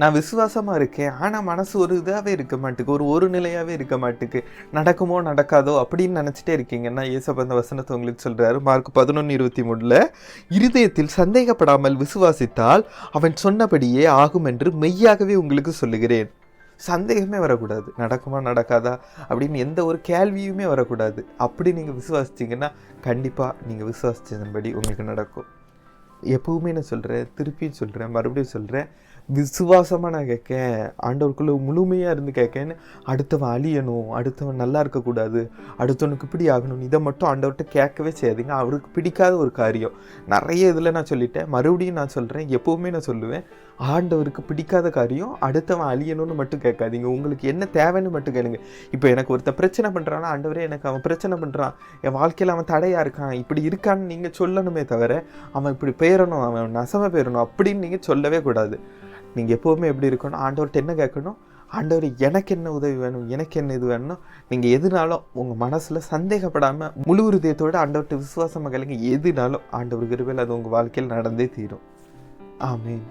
நான் விசுவாசமாக இருக்கேன் ஆனால் மனசு ஒரு இதாகவே இருக்க மாட்டுக்கு ஒரு ஒரு நிலையாகவே இருக்க மாட்டுக்கு. நடக்குமோ நடக்காதோ அப்படின்னு நினச்சிட்டே இருக்கீங்கன்னா ஏசப்ப அந்த வசனத்தை உங்களுக்கு சொல்கிறாரு மார்க் பதினொன்று இருபத்தி மூணில் இருதயத்தில் சந்தேகப்படாமல் விசுவாசித்தால் அவன் சொன்னபடியே ஆகும் என்று மெய்யாகவே உங்களுக்கு சொல்லுகிறேன். சந்தேகமே வரக்கூடாது. நடக்குமா நடக்காதா அப்படின்னு எந்த ஒரு கேள்வியுமே வரக்கூடாது. அப்படி நீங்கள் விசுவாசிச்சிங்கன்னா கண்டிப்பாக நீங்கள் விசுவாசிச்சதன்படி உங்களுக்கு நடக்கும். எப்பவுமே நான் சொல்கிறேன் திருப்பியும் சொல்கிறேன் மறுபடியும் சொல்கிறேன் விசுவாசமாக நான் கேட்கேன். ஆண்டவருக்குள்ளே முழுமையாக இருந்து கேட்கேன்னு அடுத்தவன் அழியணும் அடுத்தவன் நல்லா இருக்கக்கூடாது அடுத்தவனுக்கு இப்படி ஆகணும் இதை மட்டும் ஆண்டவர்கிட்ட கேட்கவே செய்யாதீங்க. அவருக்கு பிடிக்காத ஒரு காரியம். நிறைய இதில் நான் சொல்லிட்டேன். மறுபடியும் நான் சொல்கிறேன் எப்போவுமே நான் சொல்லுவேன் ஆண்டவருக்கு பிடிக்காத காரியம் அடுத்தவன் அழியணும்னு மட்டும் கேட்காதீங்க. உங்களுக்கு என்ன தேவைன்னு மட்டும் கேளுங்க. இப்போ எனக்கு ஒருத்தன் பிரச்சனை பண்ணுறான்னா ஆண்டவரே எனக்கு அவன் பிரச்சனை பண்ணுறான் என் வாழ்க்கையில் அவன் தடையாக இருக்கான். இப்படி இருக்கான்னு நீங்கள் சொல்லணுமே தவிர அவன் இப்படி பெயரணும் அவன் நசமாக பெயரணும் அப்படின்னு நீங்கள் சொல்லவே கூடாது. நீங்கள் எப்போவுமே எப்படி இருக்கணும்? ஆண்டவர்கிட்ட என்ன கேட்கணும்? ஆண்டவர் எனக்கு என்ன உதவி வேணும்? எனக்கு என்ன இது வேணும் நீங்கள் எதுனாலும் உங்கள் மனசில் சந்தேகப்படாமல் முழு ஹிருதயத்தோட ஆண்டவர்கிட்ட விசுவாசமாக கேளுங்க. எதுனாலும் ஆண்டவர் கிருபையில் அது உங்கள் வாழ்க்கையில் நடந்தே தீரும். ஆமென்.